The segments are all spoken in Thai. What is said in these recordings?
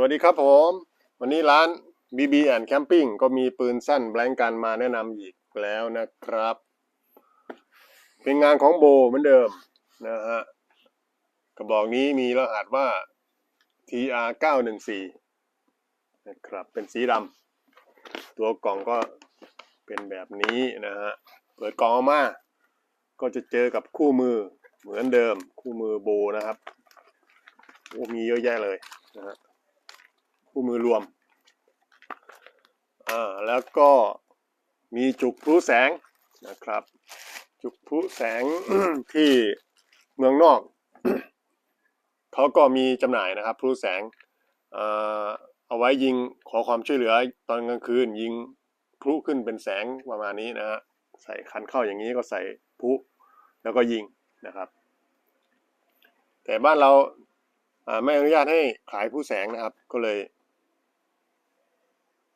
วัสดีครับผม วันนี้ร้าน BB and Camping ก็มีปืนสั้นแบงกันมาแนะนำอีกแล้วนะครับ เป็นงานของโบเหมือนเดิมนะฮะกระบอกนี้มีรหัสว่า TR 914นะครับ เป็นสีดำตัวกล่องก็เป็นแบบนี้นะฮะเปิดกล่องออกมา ก็จะเจอกับคู่มือเหมือนเดิมคู่มือโบนะครับโอ้มีเยอะแยะเลยนะฮะ คู่มือรวม อ่า แล้วก็มีจุกพลุแสงนะครับ จุกพลุแสงที่เมืองนอก เขาก็มีจำหน่ายนะครับพลุแสง เอาไว้ยิงขอความช่วยเหลือตอนกลางคืนยิงพลุขึ้นเป็นแสงประมาณนี้นะฮะใส่คันเข้าอย่างนี้ก็ใส่พลุแล้วก็ยิงนะครับ แต่บ้านเราไม่อนุญาตให้ขายผู้แสงนะครับ ก็เลย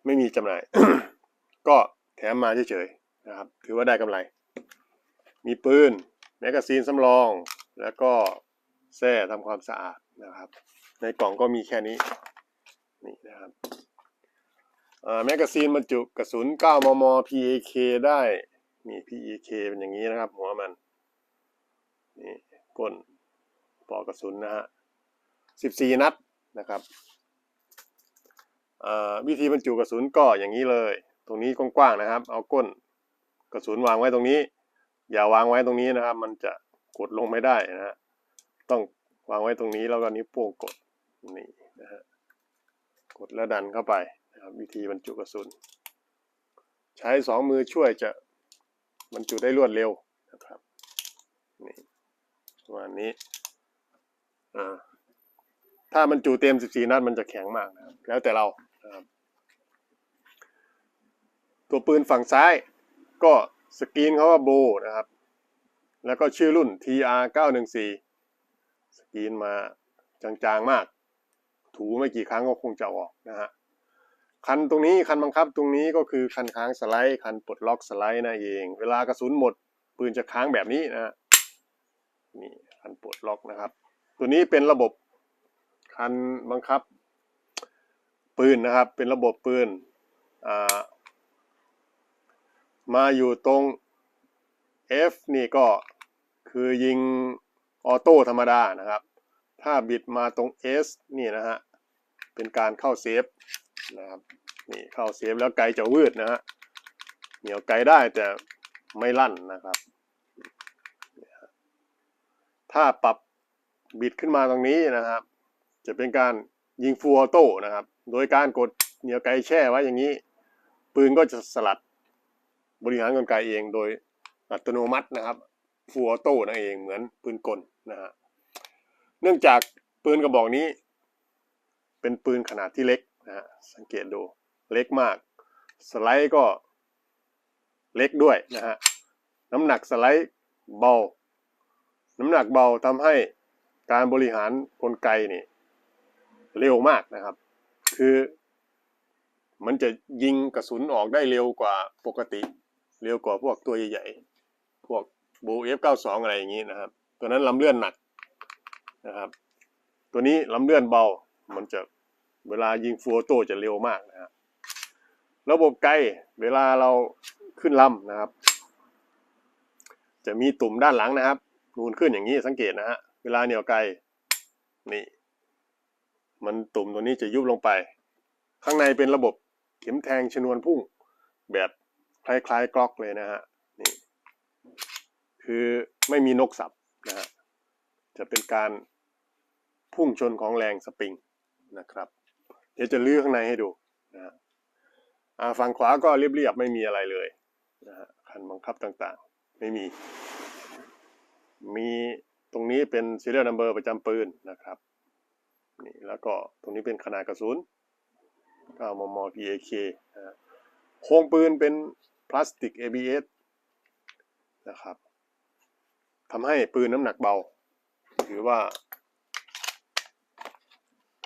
ไม่มีจำหน่าย ก็แถมมาเฉยๆนะครับ ถือว่าได้กำไร มีปืนแมกกาซีนสำรอง แล้วก็แส้ทำความสะอาดนะครับ ในกล่องก็มีแค่นี้นี่นะครับแมกกาซีนบรรจุกระสุน 9 มม PAK ได้นี่ PAK เป็นอย่างนี้นะครับ หัวมันนี่ก้นปอกกระสุนนะฮะ 14 นัดนะครับ วิธีบรรจุกระสุนก็อย่างนี้เลย ตรงนี้กว้างๆนะครับ เอาก้นกระสุนวางไว้ตรงนี้ อย่าวางไว้ตรงนี้นะครับ มันจะกดลงไม่ได้นะฮะต้องวางไว้ตรงนี้แล้วก็นิ้วโป้งกดนี่นะฮะกดแล้วดันเข้าไปนะครับวิธีบรรจุกระสุน ใช้สองมือช่วยจะบรรจุได้รวดเร็วนะครับนี่ประมาณนี้อ่าถ้ามันจุเต็ม 14 นัดมันจะแข็งมากนะครับแล้วแต่เรา ตัวปืนฝั่งซ้ายก็สกรีนเขาว่าโบนะครับ แล้วก็ชื่อรุ่น TR 914สกรีนมาจางๆมาก ถูไม่กี่ครั้งก็คงจะออกนะฮะคันตรงนี้คันบังคับตรงนี้ก็คือคันค้างสไลด์ คันปลดล็อกสไลด์นั่นเอง เวลากระสุนหมด ปืนจะค้างแบบนี้นะฮะนี่คันปลดล็อกนะครับ ตัวนี้เป็นระบบคันบังคับ ปืนนะครับ เป็นระบบปืนมาอยู่ตรง F นี่ก็คือยิงออโต้ธรรมดานะครับ ถ้าบิดมาตรง S นี่นะฮะ เป็นการเข้าเซฟนะครับ นี่เข้าเซฟแล้วไกลจะวืดนะฮะ เหนียวไกลได้แต่ไม่ลั่นนะครับ ถ้าปรับบิดขึ้นมาตรงนี้นะครับ จะเป็นการ ยิงฟูลออโต้นะครับ โดยการกดเหนียวไกแช่ไว้อย่างนี้ ปืนก็จะสลัดบริหารกลไกเองโดยอัตโนมัตินะครับฟูลออโต้นั่นเองเหมือนปืนกลนะฮะเนื่องจากปืนกระบอกนี้ เป็นปืนขนาดที่เล็กนะฮะสังเกตดูเล็กมาก สไลด์ก็เล็กด้วยนะฮะน้ำหนักสไลด์เบา น้ำหนักเบาทำให้การบริหารกลไกนี่ เร็วมากนะครับ คือมันจะยิงกระสุนออกได้เร็วกว่าปกติ เร็วกว่าพวกตัวใหญ่ๆ พวกบู F92 องอะไรอย่างนี้นะครับ ตัวนั้นลำเลื่อนหนักนะครับ ตัวนี้ลำเลื่อนเบา มันจะเวลายิงฟูลออโตจะเร็วมากนะครับระบบไกลเวลาเราขึ้นลำนะครับ จะมีตุ่มด้านหลังนะครับนูนขึ้นอย่างนี้สังเกตนะฮะเวลาเหนี่ยวไกลนี่ มันตุ่มตัวนี้จะยุบลงไป ข้างในเป็นระบบเข็มแทงชนวนพุ่งแบบคล้ายๆกล็อกเลยนะฮะนี่คือไม่มีนกสับนะฮะจะเป็นการพุ่งชนของแรงสปริงนะครับ เดี๋ยวจะลื้อข้างในให้ดูนะฮะฝั่งขวาก็เรียบๆไม่มีอะไรเลยนะฮะคันบังคับต่างๆ ไม่มี มีตรงนี้เป็น serial number ประจำปืนนะครับ นี่แล้วก็ตรงนี้เป็นขนาดกระสุน9มม PAK นะโครงปืนเป็นพลาสติก ABS นะครับทำให้ปืนน้ำหนักเบา ถือว่า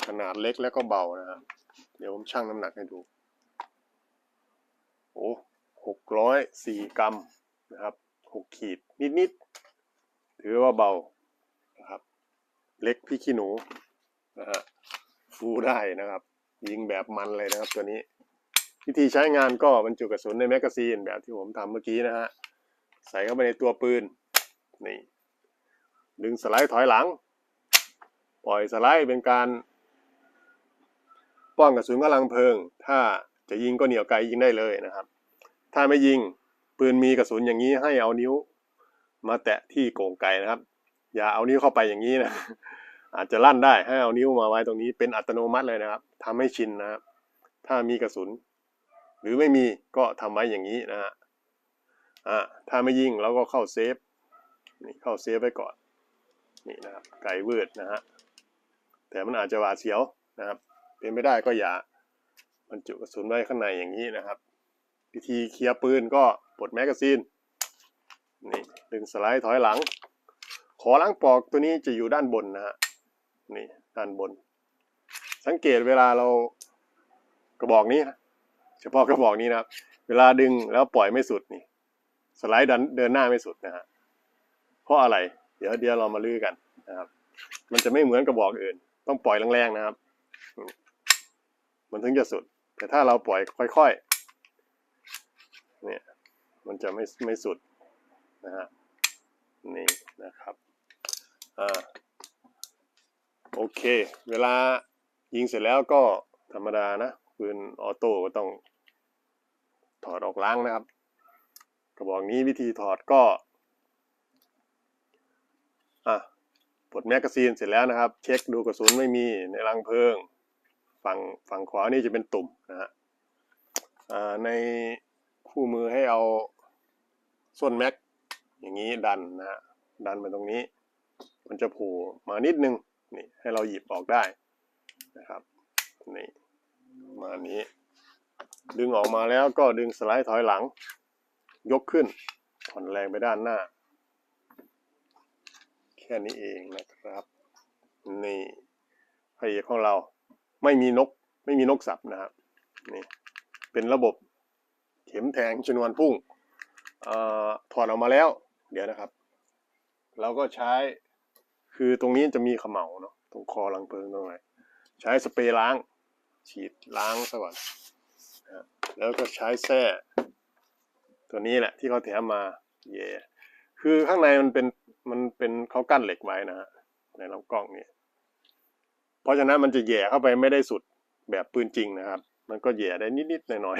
ขนาดเล็กแล้วก็เบานะฮะเดี๋ยวผมชั่งน้ำหนักให้ดู โอ้หกร้อยสี่กรัมนะครับหกขีดนิดๆ ถือว่าเบานะครับ เล็กพี่ขี้หนู นะฮะฟูได้นะครับ ยิงแบบมันเลยนะครับตัวนี้ วิธีใช้งานก็บรรจุกระสุนในแมกกาซีนแบบที่ผมทำเมื่อกี้นะฮะใส่เข้าไปในตัวปืนนี่ดึงสไลด์ถอยหลัง ปล่อยสไลด์เป็นการ ป้องกระสุนกำลังเพลิง ถ้าจะยิงก็เหนี่ยวไกลยิงได้เลยนะครับ ถ้าไม่ยิงปืนมีกระสุนอย่างนี้ให้เอานิ้ว มาแตะที่โก่งไกนะครับ อย่าเอานิ้วเข้าไปอย่างนี้นะ อาจจะลั่นได้ให้เอานิ้วมาไว้ตรงนี้เป็นอัตโนมัติเลยนะครับทำให้ชินนะครับ ถ้ามีกระสุน หรือไม่มีก็ทำไว้อย่างนี้นะฮะอ่าถ้าไม่ยิงเราก็เข้าเซฟนี่เข้าเซฟไว้ก่อนนี่นะครับไกลวืดนะฮะแต่มันอาจจะหวาดเสียวนะครับ เป็นไม่ได้ก็อย่าบรรจุกระสุนไว้ข้างในอย่างนี้นะครับวิธีเคลียร์ปืนก็ปลดแมกกาซีนนี่ดึงสไลด์ถอยหลัง ขอล้างปอกตัวนี้จะอยู่ด้านบนนะฮะ นี่ด้านบน สังเกตเวลาเรากระบอกนี้นะเฉพาะกระบอกนี้นะครับเวลาดึงแล้วปล่อยไม่สุดนี่ สไลด์ดันเดินหน้าไม่สุดนะฮะเพราะอะไร เดี๋ยวเดี๋ยวเรามาลื้อกันนะครับ มันจะไม่เหมือนกระบอกอื่น ต้องปล่อยแรงๆนะครับ มันถึงจะสุด แต่ถ้าเราปล่อยค่อยๆเนี่ยมันจะไม่ไม่สุดนะฮะนี่นะครับอ่า โอเค เวลายิงเสร็จแล้วก็ธรรมดานะปืนออโต้ก็ต้องถอดออกล้างนะครับ กระบอกนี้วิธีถอดก็อะปลดแมกกาซีนเสร็จแล้วนะครับ เช็คดูกระสุนไม่มีในรังเพลิง ฝั่งฝั่งขวานี่จะเป็นตุ่มนะฮะอ่าในคู่มือให้เอาส้นแม็กอย่างนี้ดันนะฮะดันไปตรงนี้ มันจะโผล่มานิดนึง นี่ให้เราหยิบออกได้นะครับนี่มานี้ ดึงออกมาแล้วก็ดึงสไลด์ถอยหลัง ยกขึ้นผ่อนแรงไปด้านหน้า แค่นี้เองนะครับ นี่พระเอกของเราไม่มีนกไม่มีนกสับนะครับนี่เป็นระบบเข็มแทงชนวนพุ่งอถอดออกมาแล้ว เดี๋ยวนะครับ เราก็ใช้ คือตรงนี้จะมีเขม่าเนาะตรงคอรังเพลิงตรงไหนใช้สเปรย์ล้าง ฉีดล้างซะก่อนนะแล้วก็ใช้แส้ตัวนี้แหละที่เขาแถมมาเย่คือข้างในมันเป็นมันเป็นเขากั้นเหล็กไว้นะฮะในลำกล้องนี่เพราะฉะนั้นมันจะแย่เข้าไปไม่ได้สุดแบบปืนจริงนะครับ มันก็แย่ได้นิดๆหน่อย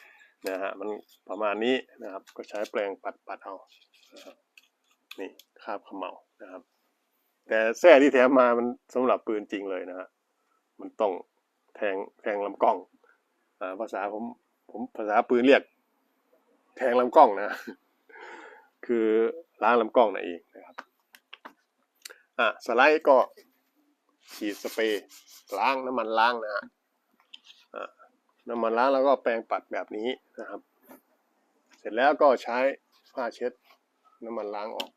ๆนะฮะมันประมาณนี้นะครับ ก็ใช้แปรงปัดปัดๆเอานะครับนี่คาบเขม่านะครับ แต่แส้ที่แถมมามันสำหรับปืนจริงเลยนะฮะมันต้องแทงแทงลำกล้องอ่าภาษาผมผมภาษาปืนเรียก แทงลำกล้องนะ คือล้างลำกล้องนั่นเองนะครับอะสไลด์ก็ฉีดสเปรย์ล้างน้ำมันล้างนะฮะอะน้ำมันล้างแล้วก็แปรงปัดแบบนี้นะครับ เสร็จแล้วก็ใช้ผ้าเช็ดน้ำมันล้างออก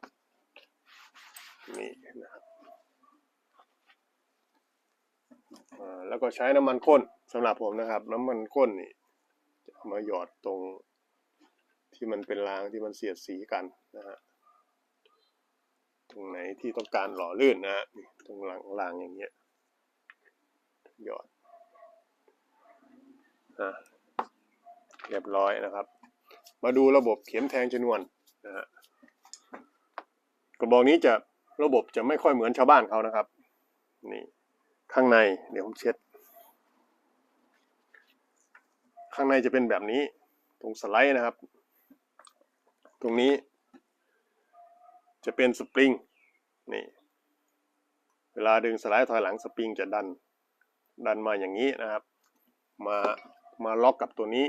นี่นะครับอ่า แล้วก็ใช้น้ำมันข้นสำหรับผมนะครับ น้ำมันข้นนี่จะเอามาหยอดตรงที่มันเป็นรางที่มันเสียดสีกันนะฮะตรงไหนที่ต้องการหล่อลื่นนะฮะตรงรางรางอย่างเงี้ยหยอดอะเรียบร้อยนะครับ มาดูระบบเข็มแทงชนวนนะฮะกระบอกนี้จะระบบจะไม่ค่อยเหมือนชาวบ้านเขานะครับ นี่ ข้างในเดี๋ยวผมเช็ด ข้างในจะเป็นแบบนี้ตรงสไลด์นะครับ ตรงนี้จะเป็นสปริงนี่เวลาดึงสไลด์ถอยหลังสปริงจะดัน ดันมาอย่างนี้นะครับ มามาล็อกกับตัวนี้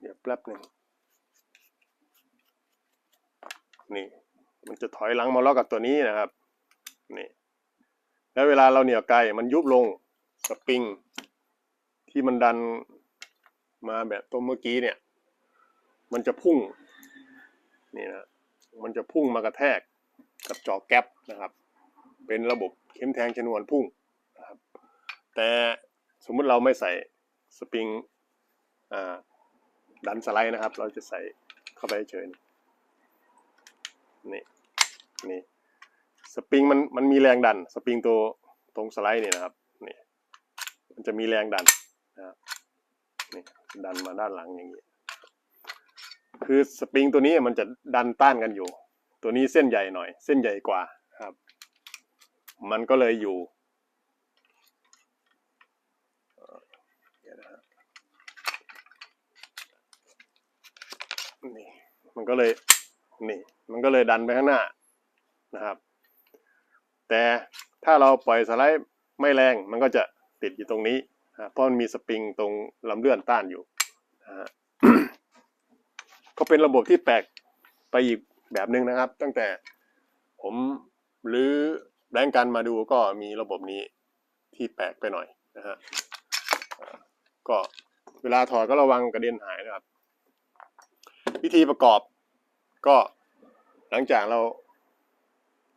เดี๋ยวแป๊บหนึ่งนี่มันจะถอยหลังมาล็อกกับตัวนี้นะครับนี่ แล้วเวลาเราเหนี่ยวไกลมันยุบลงสปริง ที่มันดันมาแบบตัวเมื่อกี้เนี่ย มันจะพุ่งนี่นะมันจะพุ่งมากระแทกกับจอแก๊ปนะครับ เป็นระบบเข็มแทงชนวนพุ่งนะครับ แต่สมมุติเราไม่ใส่สปริงอ่าดันสไลด์นะครับ เราจะใส่เข้าไปเฉยนี่นี่ สปริงมันมันมีแรงดัน สปริงตัวตรงสไลด์นี่นะครับนี่มันจะมีแรงดันนะครับนี่ดันมาด้านหลังอย่างนี้ คือสปริงตัวนี้มันจะดันต้านกันอยู่ ตัวนี้เส้นใหญ่หน่อย เส้นใหญ่กว่าครับ มันก็เลยอยู่นี่มันก็เลยนี่มันก็เลยดันไปข้างหน้านะครับ แต่ถ้าเราปล่อยสไลด์ไม่แรงมันก็จะติดอยู่ตรงนี้นะเพราะมันมีสปริงตรงลำเลื่อนต้านอยู่นะฮะก็เป็นระบบที่แปลกไปอีกแบบหนึ่งนะครับ ตั้งแต่ผมหรือแบงก์กันมาดูก็มีระบบนี้ที่แปลกไปหน่อยนะฮะก็เวลาถอดก็ระวังกระเด็นหายนะครับ วิธีประกอบก็หลังจากเรา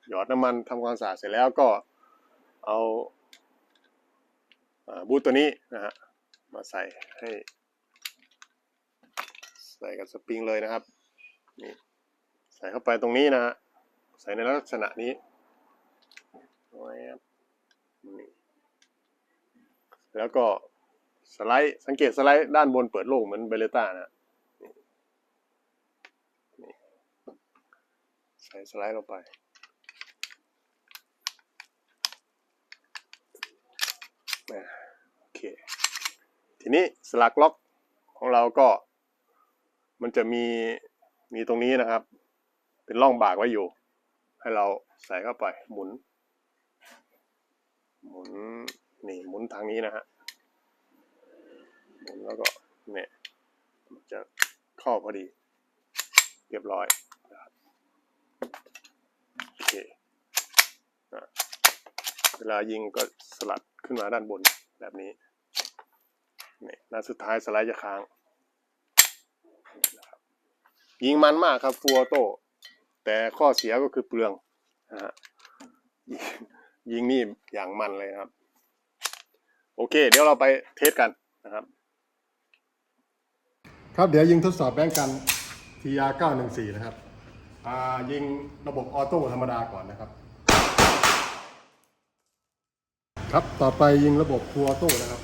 หยอดน้ำมันทำความสะอาดเสร็จแล้วก็เอาบูทตัวนี้นะฮะมาใส่ให้ใส่กับสปริงเลยนะครับนี่ใส่เข้าไปตรงนี้นะฮะใส่ในลักษณะนี้แวบนี่แล้วก็สไลด์สังเกตสไลด์ด้านบนเปิดโล่งเหมือนเบเลต้านะนี่ใส่สไลด์ลงไป อ่า โอเค ทีนี้สลักล็อกของเราก็ มันจะมีมีตรงนี้นะครับ เป็นร่องบากไว้อยู่ ให้เราใส่เข้าไปหมุน หมุนนี่หมุนทางนี้นะฮะหมุนแล้วก็เนี่ยจะเข้าพอดี เรียบร้อยนะครับโอเคอะ เวลายิงก็สลัดขึ้นมาด้านบนแบบนี้นี่นัดสุดท้ายสไลด์จะค้าง ยิงมันมากครับฟัวโต้แต่ข้อเสียก็คือเปลืองนะฮะยิงนี่อย่างมันเลยครับ โอเค เดี๋ยวเราไปเทสกันนะครับ ครับเดี๋ยวยิงทดสอบแบงก์กัน TR 914นะครับอ่ายิงระบบออโต้ธรรมดาก่อนนะครับ ครับ ต่อไปยิงระบบฟัวโต้นะครับ